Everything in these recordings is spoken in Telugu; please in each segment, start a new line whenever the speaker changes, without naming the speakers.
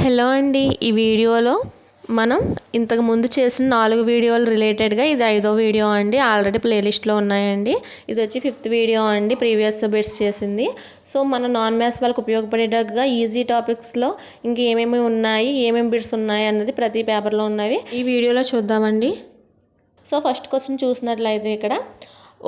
హలో అండి ఈ వీడియోలో మనం ఇంతకు ముందు చేసిన నాలుగు వీడియోలు రిలేటెడ్గా ఇది ఐదో వీడియో అండి ఆల్రెడీ ప్లేలిస్ట్లో ఉన్నాయండి. ఇది వచ్చి ఫిఫ్త్ వీడియో అండి ప్రీవియస్ బిట్స్ చేసింది. సో మన నాన్ మ్యాథ్స్ వాళ్ళకి ఉపయోగపడేటట్టుగా ఈజీ టాపిక్స్లో ఇంకేమేమి ఉన్నాయి ఏమేమి బిట్స్ ఉన్నాయి అన్నది ప్రతి పేపర్లో ఉన్నవి. ఈ వీడియోలో చూద్దామండి. సో ఫస్ట్ క్వశ్చన్ చూసినట్లయితే ఇక్కడ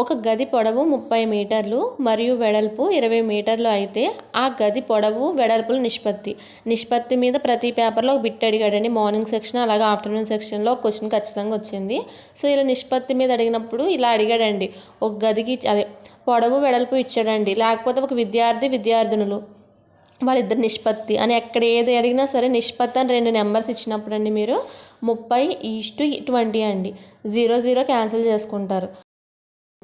ఒక గది పొడవు ముప్పై మీటర్లు మరియు వెడల్పు ఇరవై మీటర్లు అయితే ఆ గది పొడవు వెడల్పుల నిష్పత్తి. నిష్పత్తి మీద ప్రతి పేపర్లో ఒక బిట్ అడిగాడండి. మార్నింగ్ సెక్షన్ అలాగే ఆఫ్టర్నూన్ సెక్షన్లో క్వశ్చన్ ఖచ్చితంగా వచ్చింది. సో ఇలా నిష్పత్తి మీద అడిగినప్పుడు ఇలా అడిగాడండి. ఒక గదికి అదే పొడవు వెడల్పు ఇచ్చాడండి. లేకపోతే ఒక విద్యార్థి విద్యార్థినులు వాళ్ళిద్దరు నిష్పత్తి అని ఎక్కడ ఏది అడిగినా సరే నిష్పత్తి అని రెండు నెంబర్స్ ఇచ్చినప్పుడు అండి మీరు ముప్పై ఈస్టు ట్వంటీ అండి. జీరో జీరో క్యాన్సిల్ చేసుకుంటారు.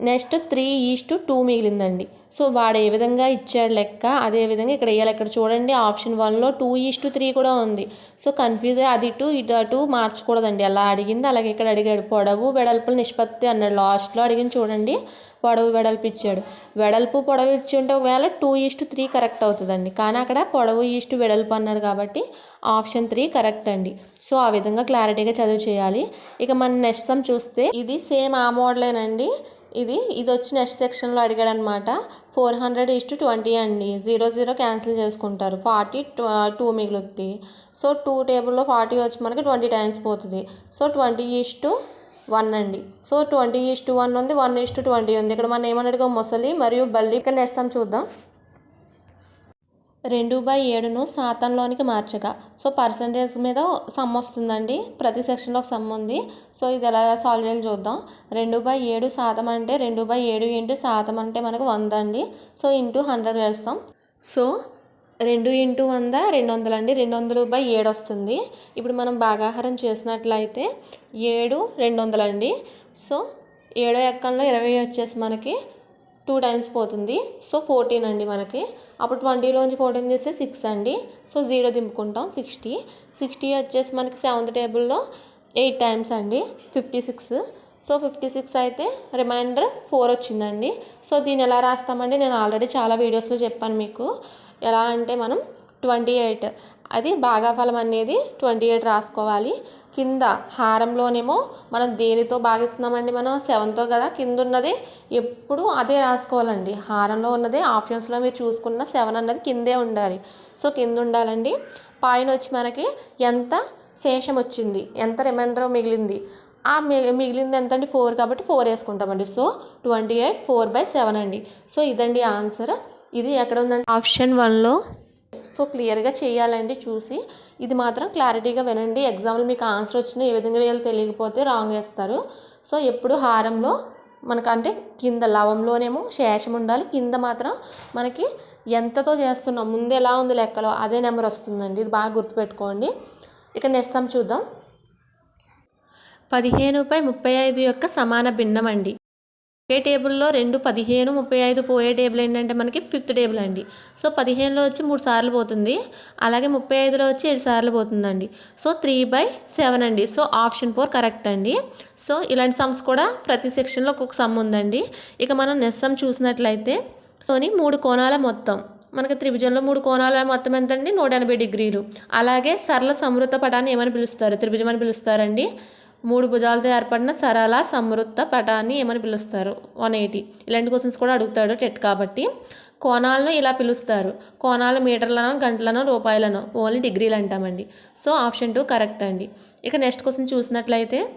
Next three is to two మిగిలిందండి. So వాడు ఏ విధంగా ఇచ్చాడు లెక్క అదే విధంగా ఇక్కడ వేయాలి. ఇక్కడ చూడండి ఆప్షన్ వన్లో టూ ఈస్టు త్రీ కూడా ఉంది. సో కన్ఫ్యూజ్ అయ్యి అది ఇటు ఇటు అటు మార్చకూడదండి. అలా అడిగింది అలాగే ఇక్కడ అడిగాడు. పొడవు వెడల్పుల నిష్పత్తి అన్నాడు. లాస్ట్లో అడిగింది చూడండి పొడవు వెడల్పు ఇచ్చాడు. వెడల్పు పొడవు ఇచ్చి ఉంటే ఒకవేళ టూ ఈస్టు త్రీ కరెక్ట్ అవుతుందండి. కానీ అక్కడ పొడవు ఈస్టు వెడల్పు అన్నాడు కాబట్టి ఆప్షన్ త్రీ కరెక్ట్ అండి. సో ఆ విధంగా క్లారిటీగా చదువు చేయాలి. ఇక మన నెక్స్ట్ సమ్ చూస్తే ఇది సేమ్ ఆ మోడలేనండి ఇది ఇది వచ్చి నెక్స్ట్ సెక్షన్లో అడిగాడు అనమాట four hundred is to twenty అండి. జీరో జీరో క్యాన్సిల్ చేసుకుంటారు. ఫార్టీ టూ మిగులుద్ది. సో టూ టేబుల్లో ఫార్టీ వచ్చి మనకి ట్వంటీ టైమ్స్ పోతుంది. So twenty is to one అండి. So twenty is to one ఉంది వన్ ఈస్ టు ట్వంటీ ఉంది. ఇక్కడ మనం ఏమన్నట్టుగా మొసలి మరియు బల్లి? ఇక్కడ నెక్స్ట్ సమ్ చూద్దాం. రెండు బై ఏడును శాతంలోనికి మార్చగా సో పర్సంటేజ్ మీద సమ్ వస్తుందండి. ప్రతి సెక్షన్లో ఒక సమ్ ఉంది. సో ఇది ఎలా సాల్వ్ చేయాలి చూద్దాం. రెండు బై ఏడు శాతం అంటే రెండు బై ఏడు ఇంటూ శాతం అంటే మనకు వంద అండి. సో ఇంటూ హండ్రెడ్ వేస్తాం సో రెండు ఇంటూ వంద రెండు వందలు అండి. రెండు వందలు బై ఏడు వస్తుంది. ఇప్పుడు మనం భాగాహారం చేసినట్లయితే ఏడు రెండు వందలు అండి. సో ఏడో ఎక్కంలో ఇరవై వచ్చేసి మనకి టూ టైమ్స్ పోతుంది. సో ఫోర్టీన్ అండి మనకి. అప్పుడు ట్వంటీలోంచి ఫోర్టీన్ చేస్తే సిక్స్ అండి. సో జీరో దింపుకుంటాం సిక్స్టీ. సిక్స్టీ వచ్చేసి మనకి సెవెంత్ టేబుల్లో ఎయిట్ టైమ్స్ అండి fifty six. So fifty six అయితే రిమైండర్ ఫోర్ వచ్చిందండి. సో దీన్ని ఎలా రాస్తామండి? నేను ఆల్రెడీ చాలా వీడియోస్లో చెప్పాను మీకు. ఎలా అంటే మనం ట్వంటీ ఎయిట్. అది భాగాఫలం అనేది ట్వంటీ ఎయిట్ రాసుకోవాలి. కింద హారంలోనేమో మనం దేనితో భాగిస్తున్నామండి మనం? సెవెన్తో కదా? కింద ఉన్నది ఎప్పుడు అదే రాసుకోవాలండి. హారంలో ఉన్నది ఆప్షన్స్లో మీరు చూసుకున్న సెవెన్ అన్నది కిందే ఉండాలి. సో కింద ఉండాలండి పైన వచ్చి మనకి ఎంత శేషం వచ్చింది ఎంత రిమైండర్ మిగిలింది? ఆ మిగిలింది ఎంత అండి ఫోర్ కాబట్టి four వేసుకుంటామండి. So twenty eight four by seven అండి. సో ఇదండి ఆన్సర్. ఇది ఎక్కడ ఉందండి ఆప్షన్ వన్లో సో క్లియర్గా చేయాలండి చూసి. ఇది మాత్రం క్లారిటీగా వినండి. ఎగ్జామ్లో మీకు ఆన్సర్ వచ్చినా ఏ విధంగా వేయాలో తెలియకపోతే రాంగ్ వేస్తారు. సో ఎప్పుడు హారంలో మనకు అంటే కింద లవంలోనేమో శేషం ఉండాలి. కింద మాత్రం మనకి ఎంతతో చేస్తున్నాం ముందు ఎలా ఉంది లెక్కలో అదే నెంబర్ వస్తుందండి. ఇది బాగా గుర్తుపెట్టుకోండి. ఇక నెక్స్ట్ సమ్ చూద్దాం. పదిహేనుపై ముప్పై ఐదు యొక్క సమాన భిన్నం అండి ఒకే టేబుల్లో రెండు పదిహేను ముప్పై ఐదు పోయే టేబుల్ ఏంటంటే మనకి ఫిఫ్త్ టేబుల్ అండి. సో పదిహేనులో వచ్చి మూడు సార్లు పోతుంది. అలాగే ముప్పై ఐదులో వచ్చి ఏడు సార్లు పోతుందండి. సో త్రీ బై సెవెన్ అండి. సో ఆప్షన్ ఫోర్ కరెక్ట్ అండి. సో ఇలాంటి సమ్స్ కూడా ప్రతి సెక్షన్లో ఒక్కొక్క సమ్ ఉందండి. ఇక మనం నెక్స్ట్ సమ్ చూసినట్లయితే లోని మూడు కోణాల మొత్తం. మనకి త్రిభుజంలో మూడు కోణాల మొత్తం ఎంత అండి నూట ఎనభై డిగ్రీలు. అలాగే సరళ సమృద్ధ పటాన్ని ఏమని పిలుస్తారు? త్రిభుజం అని పిలుస్తారండి. మూడు భుజాలతో ఏర్పడిన సరళ సమృద్ధ పటాన్ని ఏమని పిలుస్తారు? One eighty. ఇలాంటి క్వశ్చన్స్ కూడా అడుగుతాడు టెట్ కాబట్టి. కోణాలను ఇలా పిలుస్తారు. కోణాల మీటర్లను గంటలను రూపాయలను. ఓన్లీ డిగ్రీలు అంటామండి. సో ఆప్షన్ టూ కరెక్ట్ అండి. ఇక నెక్స్ట్ క్వశ్చన్ చూసినట్లయితే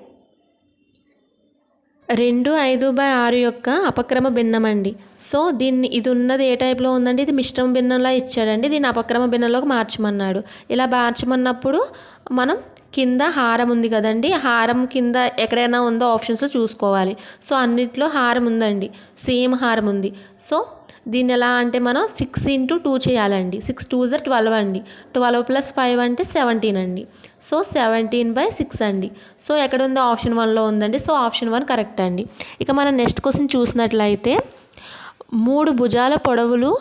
రెండు ఐదు బై ఆరు యొక్క అపక్రమ భిన్నం అండి సో దీన్ని ఇది ఉన్నది ఏ టైప్లో ఉందండి? ఇది మిశ్రమ భిన్నంలా ఇచ్చాడండి. దీన్ని అపక్రమ భిన్నంలోకి మార్చమన్నాడు. ఇలా మార్చమన్నప్పుడు మనం కింద హారం ఉంది కదండి హారం కింద ఎక్కడైనా ఉందో ఆప్షన్స్లో చూసుకోవాలి. సో అన్నిట్లో హారం ఉందండి. సేమ్ హారం ఉంది. సో దీన్ని ఎలా అంటే మనం సిక్స్ ఇంటూ టూ చేయాలండి. సిక్స్ టూ జర్ ట్వెల్వ్ అండి. ట్వెల్వ్ ప్లస్ ఫైవ్ అంటే సెవెంటీన్ అండి. సో సెవెంటీన్ బై సిక్స్ అండి. సో ఎక్కడ ఉందో ఆప్షన్ వన్లో ఉందండి. సో ఆప్షన్ వన్ కరెక్ట్ అండి. ఇక మనం నెక్స్ట్ క్వశ్చన్ చూసినట్లయితే మూడు భుజాల పొడవులు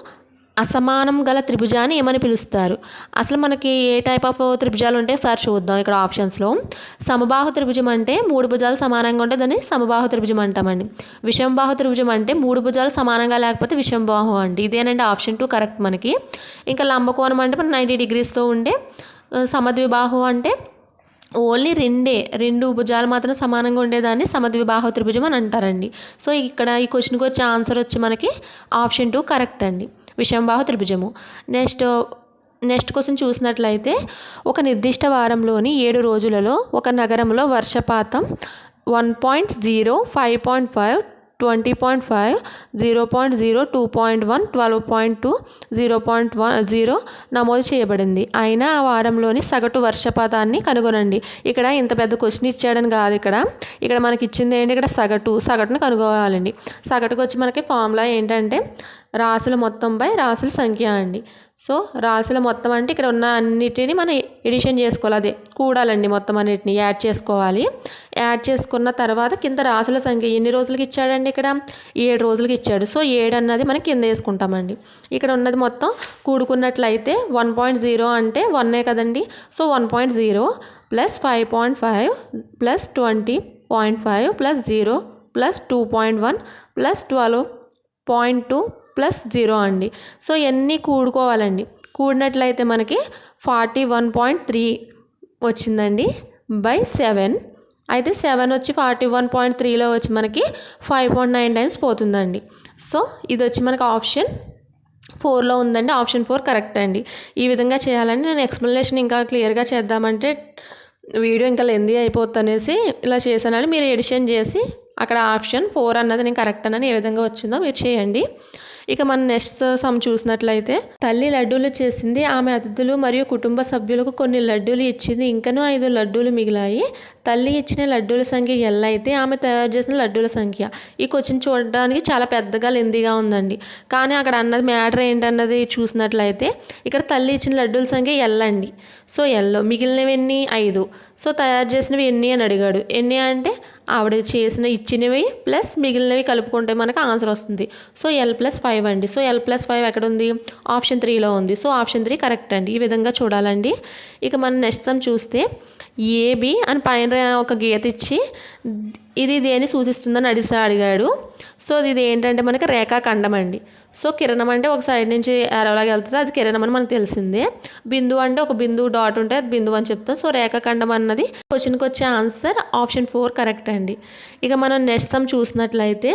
అసమానం గల త్రిభుజాన్ని ఏమని పిలుస్తారు? అసలు మనకి ఏ టైప్ ఆఫ్ త్రిభుజాలు ఉంటాయి సార్ చూద్దాం ఇక్కడ ఆప్షన్స్లో సమబాహు త్రిభుజం అంటే మూడు భుజాలు సమానంగా ఉంటే దాన్ని సమబాహు త్రిభుజం అంటామండి. విషంబాహు త్రిభుజం అంటే మూడు భుజాలు సమానంగా లేకపోతే విషంబాహు అండి. ఇదేనండి ఆప్షన్ టూ కరెక్ట్ మనకి. ఇంకా లంబకోణం అంటే మనం నైంటీ డిగ్రీస్లో ఉండే సమద్విబాహు అంటే ఓన్లీ రెండే రెండు భుజాలు మాత్రం సమానంగా ఉండేదాన్ని సమద్విబాహు త్రిభుజం అని అంటారండి. సో ఇక్కడ ఈ క్వశ్చన్కి వచ్చే ఆన్సర్ వచ్చి మనకి ఆప్షన్ టూ కరెక్ట్ అండి. విషంబాహు త్రిభుజము. నెక్స్ట్ నెక్స్ట్ క్వశ్చన్ చూసినట్లయితే ఒక నిర్దిష్ట వారంలోని ఏడు రోజులలో ఒక నగరంలో వర్షపాతం one point zero five point five twenty point five zero point zero two point one twelve point two zero point one zero నమోదు చేయబడింది. అయినా ఆ వారంలోని సగటు వర్షపాతాన్ని కనుగొనండి. ఇక్కడ ఇంత పెద్ద క్వశ్చన్ ఇచ్చాడని కాదు ఇక్కడ. ఇక్కడ మనకి ఇచ్చింది ఏంటి ఇక్కడ సగటు సగటును కనుగోవాలండి. సగటుకు వచ్చి మనకి ఫార్ములా ఏంటంటే రాసుల మొత్తంపై రాసుల సంఖ్య అండి. సో రాసుల మొత్తం అంటే ఇక్కడ ఉన్న అన్నిటిని మనం ఎడిషన్ చేసుకోవాలి. అదే కూడాలండి మొత్తం అన్నిటిని యాడ్ చేసుకోవాలి. యాడ్ చేసుకున్న తర్వాత కింద రాసుల సంఖ్య ఎన్ని రోజులకి ఇచ్చాడండి ఇక్కడ? ఏడు రోజులకి ఇచ్చాడు. సో ఏడు అన్నది మనం కింద వేసుకుంటామండి. ఇక్కడ ఉన్నది మొత్తం కూడుకున్నట్లయితే వన్ పాయింట్ జీరో అంటే వన్నే కదండి. So one point zero plus five point five plus twenty point five plus zero plus two point one plus twelve point two plus zero అండి. సో ఇవన్నీ కూడుకోవాలండి? కూడినట్లయితే మనకి ఫార్టీ వన్ పాయింట్ త్రీ వచ్చిందండి బై సెవెన్. అయితే సెవెన్ వచ్చి ఫార్టీ వన్ పాయింట్ త్రీలో వచ్చి మనకి ఫైవ్ పాయింట్ నైన్ టైమ్స్ పోతుందండి. సో ఇది వచ్చి మనకి ఆప్షన్ ఫోర్లో ఉందండి. ఆప్షన్ ఫోర్ కరెక్ట్ అండి. ఈ విధంగా చేయాలండి. నేను ఎక్స్ప్లెనేషన్ ఇంకా క్లియర్గా చేద్దామంటే వీడియో ఇంకా లెందీ అయిపోతుంది అనేసి ఇలా చేశానని మీరు ఎడిషన్ చేసి అక్కడ ఆప్షన్ ఫోర్ అన్నది నేను కరెక్ట్ అన్నది ఏ విధంగా వచ్చిందో మీరు చేయండి. ఇక మనం నెక్స్ట్ సమ్ చూసినట్లయితే తల్లి లడ్డూలు చేసింది ఆమె అతిథులు మరియు కుటుంబ సభ్యులకు కొన్ని లడ్డూలు ఇచ్చింది. ఇంకనూ ఐదు లడ్డూలు మిగిలాయి. తల్లి ఇచ్చిన లడ్డూల సంఖ్య ఎల్ అయితే ఆమె తయారు చేసిన లడ్డూల సంఖ్య. ఈ క్వశ్చన్ చూడడానికి చాలా పెద్దగా లెందీగా ఉందండి. కానీ అక్కడ అన్నది మ్యాటర్ ఏంటన్నది చూసినట్లయితే ఇక్కడ తల్లి ఇచ్చిన లడ్డూల సంఖ్య ఎల్ అండి. సో ఎల్లో మిగిలినవి ఎన్ని? ఐదు. సో తయారు చేసినవి ఎన్ని అని అడిగాడు. ఎన్ని అంటే ఆవిడ చేసిన ఇచ్చినవి ప్లస్ మిగిలినవి కలుపుకుంటే మనకు ఆన్సర్ వస్తుంది. సో ఎల్ ప్లస్ ఫైవ్ అండి. సో ఎల్ ప్లస్ ఫైవ్ ఎక్కడ ఉంది ఆప్షన్ త్రీలో ఉంది. సో ఆప్షన్ త్రీ కరెక్ట్ అండి. ఈ విధంగా చూడాలండి. ఇక మనం నెక్స్ట్ సమ్ చూస్తే ఏబి అని పైన ఒక గీత ఇచ్చి ఇది దేని సూచిస్తుందని అడిసా అడిగాడు. సో ఇది ఏంటంటే మనకి రేఖాఖండం అండి. సో కిరణం అంటే ఒక సైడ్ నుంచి ఎరవలాగా వెళ్తుంది. అది కిరణం అని మనకు తెలిసిందే. బిందువు అంటే ఒక బిందువు డాట్ ఉంటే అది బిందువు అని చెప్తాం. సో రేఖాఖండం అన్నది క్వశ్చన్కి వచ్చే ఆన్సర్ ఆప్షన్ ఫోర్ కరెక్ట్ అండి. ఇక మనం నెక్స్ట్ సమ్ చూసినట్లయితే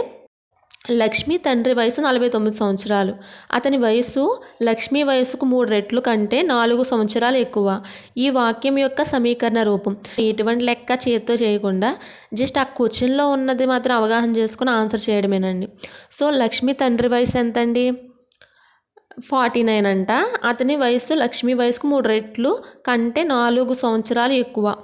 లక్ష్మి తండ్రి వయసు నలభై తొమ్మిది సంవత్సరాలు. అతని వయసు లక్ష్మి వయసుకు మూడు రెట్లు కంటే నాలుగు సంవత్సరాలు ఎక్కువ. ఈ వాక్యం యొక్క సమీకరణ రూపం. ఎటువంటి లెక్క చేతితో చేయకుండా జస్ట్ ఆ క్వశ్చన్లో ఉన్నది మాత్రం అవగాహన చేసుకుని ఆన్సర్ చేయడమేనండి. సో లక్ష్మి తండ్రి వయసు ఎంతండి? ఫార్టీ నైన్ అంట. అతని వయసు లక్ష్మి వయసుకు మూడు రెట్లు కంటే నాలుగు సంవత్సరాలు ఎక్కువ.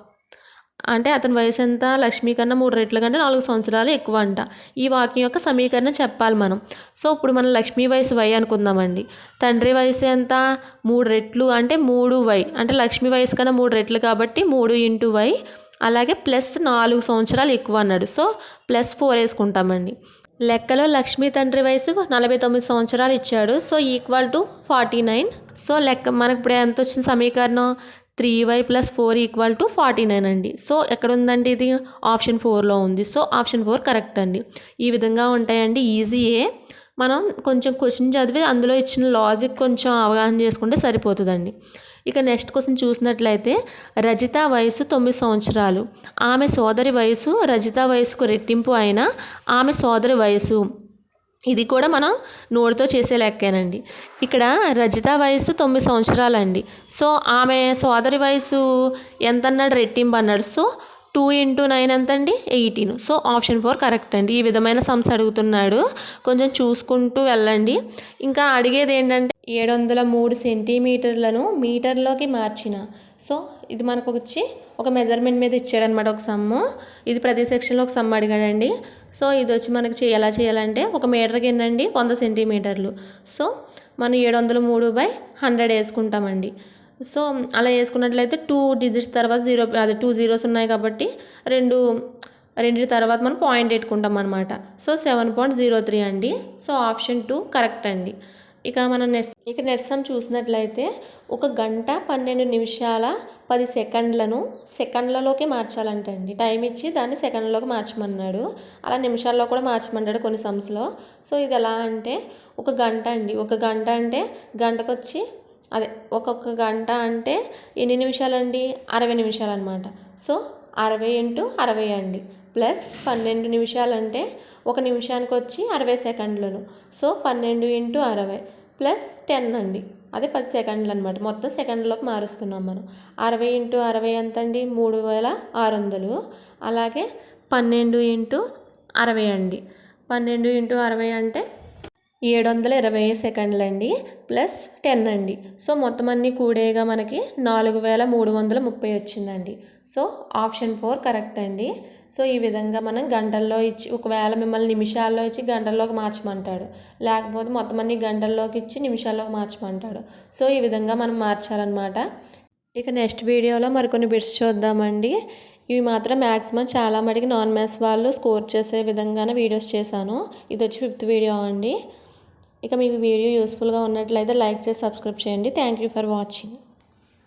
అంటే అతని వయసు ఎంత లక్ష్మి కన్నా మూడు రెట్ల కంటే నాలుగు సంవత్సరాలు ఎక్కువ అంట ఈ వాక్యం యొక్క సమీకరణం చెప్పాలి మనం. సో ఇప్పుడు మనం లక్ష్మీ వయసు వై అనుకుందామండి. తండ్రి వయసు ఎంత? మూడు రెట్లు అంటే మూడు వై. అంటే లక్ష్మి వయసు కన్నా మూడు రెట్లు కాబట్టి మూడు ఇంటూ వై. అలాగే ప్లస్ నాలుగు సంవత్సరాలు ఎక్కువ అన్నాడు. సో ప్లస్ ఫోర్ వేసుకుంటామండి. లెక్కలో లక్ష్మీ తండ్రి వయసు నలభై తొమ్మిది సంవత్సరాలు ఇచ్చాడు. So equal to forty nine. So లెక్క మనకు ఇప్పుడు ఎంత వచ్చిన సమీకరణం? Three Y plus four equal to forty nine అండి. సో ఎక్కడ ఉందండి ఇది? ఆప్షన్ ఫోర్లో ఉంది. సో ఆప్షన్ ఫోర్ కరెక్ట్ అండి. ఈ విధంగా ఉంటాయండి. ఈజీయే మనం కొంచెం క్వశ్చన్ చదివి అందులో ఇచ్చిన లాజిక్ కొంచెం అవగాహన చేసుకుంటే సరిపోతుందండి. ఇక నెక్స్ట్ క్వశ్చన్ చూసినట్లయితే రజిత వయసు తొమ్మిది సంవత్సరాలు. ఆమె సోదరి వయసు రజిత వయసుకు రెట్టింపు అయిన ఆమె సోదరి వయసు ఇది కూడా మనం నోటితో చేసే లెక్కేనండి. ఇక్కడ రజిత వయసు తొమ్మిది సంవత్సరాలండి. సో ఆమె సోదరి వయసు ఎంత అన్నాడు రెట్టింపు అన్నాడు. సో టూ ఇంటూ నైన్ ఎంత అండి eighteen. So option four correct అండి. ఈ విధమైన సమ్స్ అడుగుతున్నాడు. కొంచెం చూసుకుంటూ వెళ్ళండి. ఇంకా అడిగేది ఏంటంటే ఏడు వందల మూడు సెంటీమీటర్లను మీటర్లోకి మార్చిన సో ఇది మనకు వచ్చి ఒక మెజర్మెంట్ మీద ఇచ్చాడనమాట ఒక సమ్ము ఇది ప్రతి సెక్షన్లో ఒక సమ్ అడిగాడండి. సో ఇది వచ్చి మనకి ఎలా చేయాలంటే ఒక మీటర్కి ఎన్నండి వంద సెంటీమీటర్లు సో మనం ఏడు వందల మూడు బై హండ్రెడ్ వేసుకుంటామండి. సో అలా వేసుకున్నట్లయితే టూ డిజిట్స్ తర్వాత జీరో అదే టూ జీరోస్ ఉన్నాయి కాబట్టి రెండు రెండు తర్వాత మనం పాయింట్ పెట్టుకుంటాం అనమాట so seven point zero three అండి. సో ఆప్షన్ టూ కరెక్ట్ అండి. ఇక మనం నెక్స్ట్ ఇక నెక్స్ట్ సమ్ చూసినట్లయితే ఒక గంట పన్నెండు నిమిషాల పది సెకండ్లను సెకండ్లలోకి మార్చాలంటండి టైం ఇచ్చి దాన్ని సెకండ్లలోకి మార్చమన్నాడు. అలా నిమిషాల్లో కూడా మార్చమన్నాడు కొన్ని సమ్స్లో. సో ఇది ఎలా అంటే ఒక గంట అండి. ఒక గంట అంటే గంటకొచ్చి అదే ఒక్కొక్క గంట అంటే ఎన్ని నిమిషాలండి? అరవై నిమిషాలు అనమాట సో అరవై ఇంటూ అరవై అండి. ప్లస్ పన్నెండు నిమిషాలంటే ఒక నిమిషానికి వచ్చి అరవై సెకండ్లను. సో పన్నెండు ఇంటూ అరవై ప్లస్ టెన్ అండి. అదే పది సెకండ్లు అనమాట మొత్తం సెకండ్లోకి మారుస్తున్నాం మనం. అరవై ఇంటూ అరవై ఎంత అండి మూడు వేల ఆరు వందలు అలాగే పన్నెండు ఇంటూ అరవై అండి. పన్నెండు ఇంటూ అరవై అంటే ఏడు వందల ఇరవై సెకండ్లు అండి ప్లస్ టెన్ అండి సో మొత్తం అన్ని కూడేగా మనకి నాలుగు వేల మూడు వందల ముప్పై వచ్చిందండి. సో ఆప్షన్ ఫోర్ కరెక్ట్ అండి సో ఈ విధంగా మనం గంటల్లో ఇచ్చి ఒకవేళ మిమ్మల్ని నిమిషాల్లో ఇచ్చి గంటల్లోకి మార్చమంటాడు. లేకపోతే మొత్తం అన్ని గంటల్లోకి ఇచ్చి నిమిషాల్లోకి మార్చమంటాడు. సో ఈ విధంగా మనం మార్చాలన్నమాట. ఇక నెక్స్ట్ వీడియోలో మరికొన్ని బిట్స్ చూద్దామండి. ఇవి మాత్రం మ్యాక్సిమం చాలా మటుకు నాన్ మ్యాథ్స్ వాళ్ళు స్కోర్ చేసే విధంగానే వీడియోస్ చేశాను. ఇది వచ్చి ఫిఫ్త్ వీడియో అండి. ఇక మీకు వీడియో యూస్ఫుల్గా ఉన్నట్లయితే లైక్ చేసి సబ్స్క్రైబ్ చేయండి. Thank you for watching